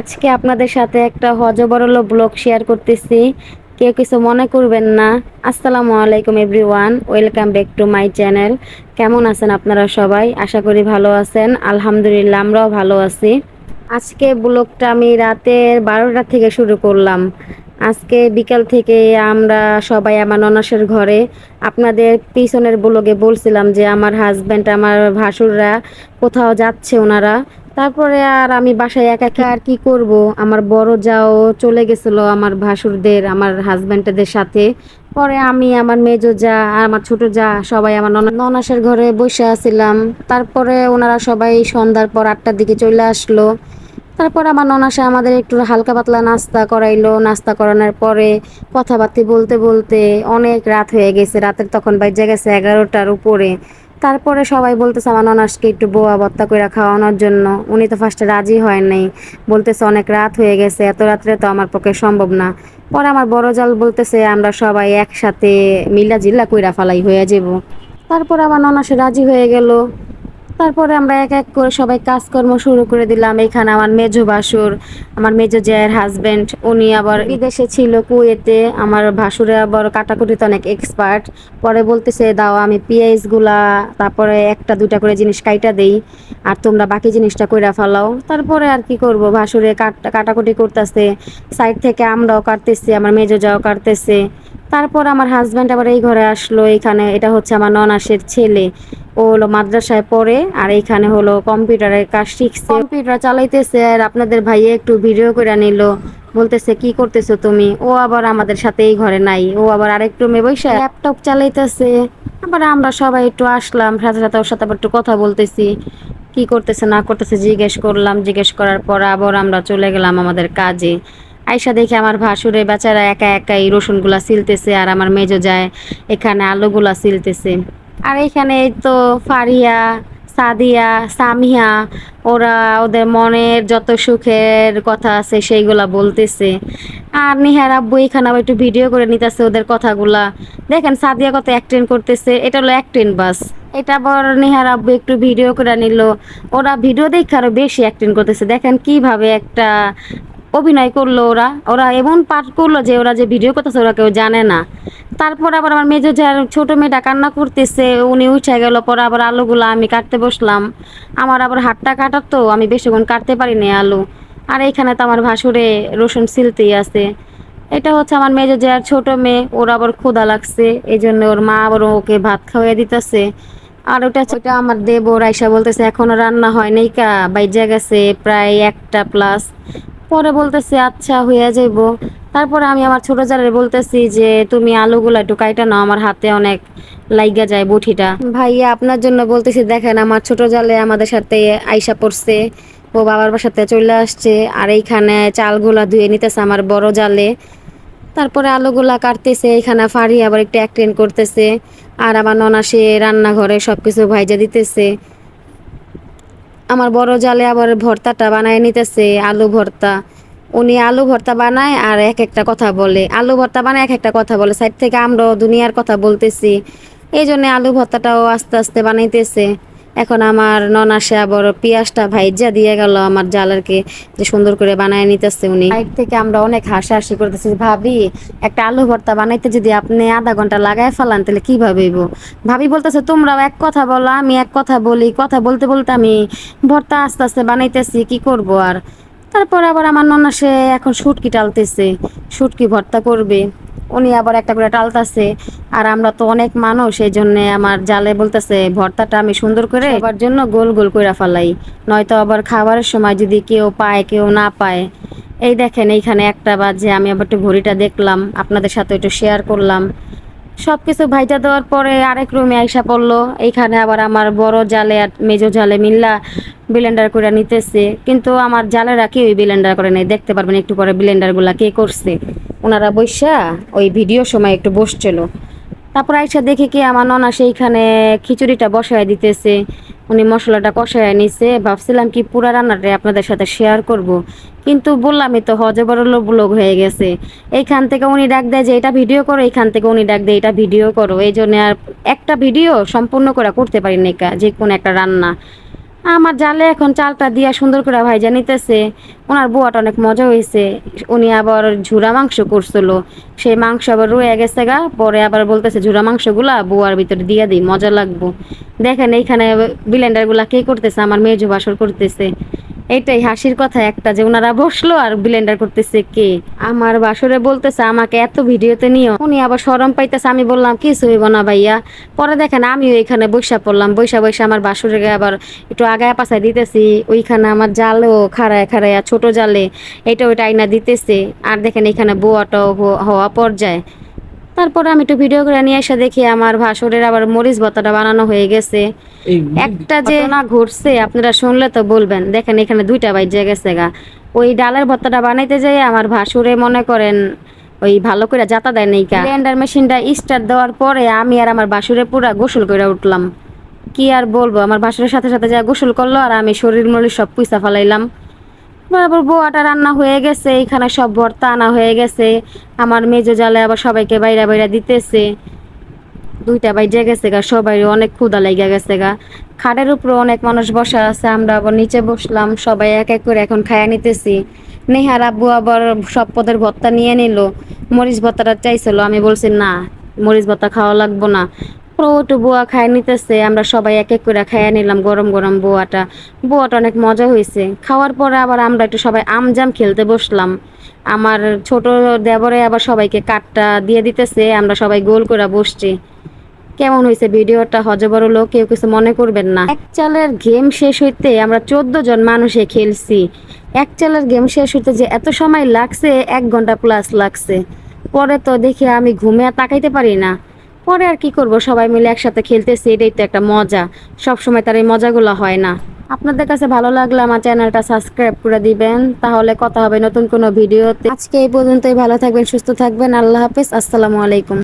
আজকে আপনাদের সাথে একটা হজবরল ব্লগ শেয়ার করতেছি। কেউ কিছু মনে করবেন না। আসসালামু আলাইকুম everyone welcome back to my channel কেমন আছেন আপনারা সবাই? আশা করি ভালো আছেন। আলহামদুলিল্লাহ, আমরাও ভালো আছি। আজকে ব্লগটা আমি রাতের বারোটা থেকে শুরু করলাম। আজকে বিকাল থেকে আমরা সবাই আমার ননাসের ঘরে, আপনাদের পিছনের ব্লগে বলছিলাম যে আমার হাজব্যান্ড আমার ভাসুররা কোথাও যাচ্ছে ওনারা। তারপরে আর আমি বাসায় একা একা আর কি করব? আমার বড় যাও চলে গেছিল আমার ভাসুরদের, আমার হাজব্যান্ডদের সাথে। পরে আমি, আমার মেজো যা আর আমার ছোট যা, সবাই আমার ননা- ননাসের ঘরে বসে আছিলাম। তারপরে ওনারা সবাই সন্ধ্যার পর আটটার দিকে চলে আসলো। তারপর আমার ননাসে আমাদের একটু হালকা পাতলা নাস্তা করাইলো। নাস্তা করানোর পরে কথাবার্তি বলতে বলতে অনেক রাত হয়ে গেছে। রাতের তখন বাজে গেছে এগারোটার উপরে। তারপরে সবাই বলতেছে, আমার ননাসকে একটু বোয়া বত্তা করে খাওয়ানোর জন্য। উনি তো ফার্স্টে রাজি হয় নাই। বলতেছে, অনেক রাত হয়ে গেছে, এত রাত্রে তো আমার পক্ষে সম্ভব না। পরে আমার বড় জাল বলতেছে, আমরা সবাই একসাথে মিলা জিল্লা কইরা ফালাই হয়ে যাব তারপর আমার ননাসে রাজি হয়ে গেল। তারপরে আমরা এক এক করে সবাই কাজকর্ম শুরু করে দিলাম। এখানে আমার মেজো বাসুর আমার মেজো জায়ের হাজবেন্ড উনি আবার বিদেশে ছিল কুয়েতে। আমার ভাসুরে আবার কাটাকুটিতে অনেক এক্সপার্ট পরে বলতেছে, দাও, আমি পিঁয়াজগুলা তারপরে একটা দুটা করে জিনিস কাইটা দেই, আর তোমরা বাকি জিনিসটা কইরা ফেলাও। তারপরে আর কি করব? ভাসুরে কাট, কাটাকুটি করতেছে। সাইড থেকে আমরাও কাটতেছি, আমার মেজো যাও কাটতেছে। তারপর আমার হাজব্যান্ড আবার এই ঘরে আসলো, এখানে এটা হচ্ছে আমার ননাসের ছেলে। ও হলো মাদ্রাসায় পড়ে আর এইখানে হলো কম্পিউটারের কাজ শিখছে। কম্পিউটার চালাইতেছে আর আপনাদের ভাইয়ে একটু ভিডিও করে নিল, বলতেছে, কি করতেছো তুমি? ও আবার আমাদের সাথে এই ঘরে নাই। ও আবার আরেকটু মেয়ে বসে ল্যাপটপ চালাইতেছে। আবার আমরা সবাই একটু আসলাম সাথে সাথে ওর সাথে আবার একটু কথা বলতেছি। কি করতেছে, না করতেছে জিজ্ঞেস করলাম। জিজ্ঞেস করার পর আবার আমরা চলে গেলাম আমাদের কাজে। আয়সা দেখে আমার ভাসুরে বেচারা একা একা এই রসুনগুলা সিলতেছে আর আমার মেজো যায় এখানে আলুগুলা সিলতেছে। আর এখানে তো ফারিয়া, সাদিয়া, সামিয়া, ওরা ওদের মনের যত সুখের কথা আছে সেইগুলা বলতেছে। আর নিহার আব্বু এখানে আবার একটু ভিডিও করে নিতেছে ওদের কথাগুলা। দেখেন, সাদিয়া কত অ্যাক্টিং করতেছে, এটা হলো অ্যাক্টিং বাস এটা আবার নিহার আব্বু একটু ভিডিও করে নিল। ওরা ভিডিও দেখে আরও বেশি অ্যাক্টিং করতেছে। দেখেন কীভাবে একটা অভিনয় করল ওরা। ওরা এমন পাঠ করল যে ওরা যে ভিডিও করতেছে, ওরা কেউ জানে না। তারপর আবার আমার মেজো যার ছোট মেয়েটা কান্না করতেছে, উনি উঠে গেল, পরে আবার আলুগুলো আমি কাটতে বসলাম। আমার আবার হাতটা কাটার তো, আমি বেশিক্ষণ কাটতে পারিনি আলু। আর এইখানে তো আমার ভাসুরে রসুন সিলতেই আছে। এটা হচ্ছে আমার মেজো যার ছোট মেয়ে, ওর আবার ক্ষুধা লাগছে এই জন্য ওর মা আবার ওকে ভাত খাওয়াই দিতেছে। আর ওটা ওটা আমার দেব রাইসা বলতেছে, এখনও রান্না হয় নাই কা বাইজা গেছে প্রায় একটা প্লাস পরে বলতেছে আচ্ছা হইয়া যাইব। তারপরে আমি আমার ছোট জালের বলতেছি যে, তুমি আলুগুলা একটু কাইটা নাও, আমার হাতে অনেক লাইগা যায় বটিটা ভাইয়া, আপনার জন্য বলতেছি, দেখেন আমার ছোট জালে আমাদের সাথে আইসা পড়ছে, ও বাবার বাসাতে চলে আসছে, আর এইখানে চালগুলা ধুয়ে নিতেছে আমার বড় জালে। তারপরে আলুগুলা কাটতেছে এখানে ফাড়ি আবার একটু অ্যাক্টিং করতেছে, আর আমার ননাসে রান্নাঘরে সব কিছু ভাইজা দিতেছে। আমার বড় জালে আবার ভর্তাটা বানায় নিতেছে, আলু ভর্তা। উনি আলু ভর্তা বানায় আর এক একটা কথা বলে। আলু ভর্তা বানায় এক একটা কথা বলে। সাইড থেকে আমরাও দুনিয়ার কথা বলতেছি। এই জন্য আলু ভর্তাটাও আস্তে আস্তে বানাইতেছে। এখন আমার ননাসে আবার পেঁয়াজটা ভাইজা দিয়ে গেল আমার জালারকে যে সুন্দর করে বানায় নিতেছে উনি। সাইড থেকে আমরা অনেক হাসাহাসি করতেছি, ভাবি, একটা আলু ভর্তা বানাইতে যদি আপনি আধা ঘণ্টা লাগায় ফেলান, তাহলে কীভাবে ভাবিব ভাবি বলতেছে, তোমরাও এক কথা বলো, আমি এক কথা বলি, কথা বলতে বলতে আমি ভর্তা আস্তে আস্তে বানাইতেছি, কি করব আর? তারপর আবার আমার ননাসে এখন শুটকি টালতেছে, শুটকি ভর্তা করবে। উনি আবার একটা করে টালতাছে। আর আমরা তো অনেক মানুষ, এই জন্য আমার জালে বলতেছে, ভর্তাটা আমি সুন্দর করে এবার জন্য গোল গোল করে ফেলাই। নয়তো আবার খাবারের সময় যদি কেউ পায়, কেউ না পায়। এই দেখেন এইখানে একটা বাজে, আমি আবার একটু ঘড়িটা দেখলাম। আপনাদের সাথে একটু শেয়ার করলাম। সব কিছু ভাইটা দেওয়ার পরে আরেক রুমে আইসা পড়ল। এইখানে আবার আমার বড় জালে আর মেজো জালে মিল্লা ব্লেন্ডার করে নিতেছে। কিন্তু আমার জালেরা কেউ ব্লেন্ডার করে নেই। দেখতে পারবেন একটু পরে ব্লেন্ডারগুলা কে করছে। ওনারা বৈশা ওই ভিডিও সময় একটু বসছিল। তারপর আইসা দেখে কি আমার ননা সেইখানে খিচুড়িটা বসায় দিতেছে। উনি মশলাটা কষায় নিছে, ভাবছিলাম কি পুরা রান্নাটা আপনাদের সাথে শেয়ার করব। কিন্তু বললামই তো, হজে বড় ব্লগ হয়ে গেছে। এইখান থেকে উনি ডাক দেয় যে, এটা ভিডিও করো। এইখান থেকে উনি ডাক দেয়, এটা ভিডিও করো। এই জন্য আর একটা ভিডিও সম্পূর্ণ করা করতে পারি না যে কোনো একটা রান্না। আমার জালে এখন চালটা দিয়া সুন্দর করে ভাই জানিতেছে ওনার বুয়াটা অনেক মজা হয়েছে উনি আবার ঝুরা মাংস করছিল। সেই মাংস আবার রয়ে গেছে গা, পরে আবার বলতেছে, ঝুরা মাংসগুলা বুয়ার ভিতরে দিয়া দিই, মজা লাগবো। দেখেন এইখানে ব্লেন্ডারগুলা কে করতেছে? আমার মেয়ে বাসর করতেছে। এইটাই হাসির কথা একটা যে ওনারা বসল আর ব্লেন্ডার করতেছে কে? আমার বাসরে বলতেছে, আমাকে এত ভিডিওতে নিও। উনি আবার সরম পাইতেছে, আমি বললাম, কিছু হইব না ভাইয়া। পরে দেখেন আমিও এখানে বৈশা পড়লাম বৈশা বৈশা আমার বাসুরে আবার একটু আগায় পাশায় দিতেছি। ওইখানে আমার জালেও খাড়ায় খাড়ায়, ছোট জালে, এটা ওইটা আইনা দিতেছে। আর দেখেন এখানে বোয়াটাও হওয়া পর্যায়ে। তারপরে আমি একটু ভিডিও করে নিয়ে এসে দেখি আমার ভাসুরের আবার মরিচ ভর্তাটা বানানো হয়ে গেছে। একটা যে না ঘুরছে আপনারা শুনলে তো বলবেন। দেখেন এখানে দুইটা বাইজে গেছে গা। ওই ডালের ভর্তাটা বানাইতে যাই আমার ভাসুরে মনে করেন ওই ভালো করে যাতা দেয় নেই কা ব্লেন্ডার মেশিনটা স্টার্ট দেওয়ার পরে আমি আর আমার বাসুরে পুরা গোসল করে উঠলাম। কি আর বলব আমার বাসুরের সাথে সাথে যা গোসল করল আর আমি শরীর মরির সব পুইসা ফালাইলাম। বরাবর বোয়াটা রান্না হয়ে গেছে, এখানে সব ভর্তা আনা হয়ে গেছে। আমার মেজো জালে আবার সবাইকে বাইরা বাইরা দিতেছে। দুইটা বাইজে গেছে গা সবাই অনেক ক্ষুদা লেগে গেছে গা। খাটের উপরে অনেক মানুষ বসা আছে, আমরা আবার নিচে বসলাম, সবাই এক এক করে এখন খায়া নিতেছি। নেহার আব্বু আবার সব পদের ভর্তা নিয়ে নিল। মরিচ ভর্তাটা চাইছিল, আমি বলছি, না, মরিচ ভর্তা খাওয়া লাগবো না। পুরো বোয়া খায় নিতেছে, আমরা সবাই এক এক করে খাইয়া নিলাম গরম গরম বোয়াটা। বোয়াটা অনেক মজা হয়েছে খাওয়ার পরে আবার আমরা একটু সবাই আমজাম খেলতে বসলাম। আমার ছোট দেবরে আবার সবাইকে কাঠটা দিয়ে দিতেছে, আমরা সবাই গোল করে বসছি। কেমন হয়েছে ভিডিওটা হজবরল লোক, কেউ কিছু মনে করবেন না। এক চালের গেম শেষ হইতে আমরা চোদ্দ জন মানুষে খেলছি। এক চালের গেম শেষ হইতে যে এত সময় লাগছে, এক ঘণ্টা প্লাস লাগছে। পরে তো দেখে আমি ঘুমে তাকাইতে পারি না। পরে আর কি করব? সবাই মিলে একসাথে খেলতেছি, এটাই তো একটা মজা। সব সময় তার এই মজাগুলো হয় না। আপনাদের কাছে ভালো লাগলে আমার চ্যানেলটা সাবস্ক্রাইব করে দিবেন। তাহলে কথা হবে নতুন কোনো ভিডিওতে। আজকে এই পর্যন্তই, ভালো থাকবেন, সুস্থ থাকবেন। আল্লাহ হাফিজ, আসসালামু আলাইকুম।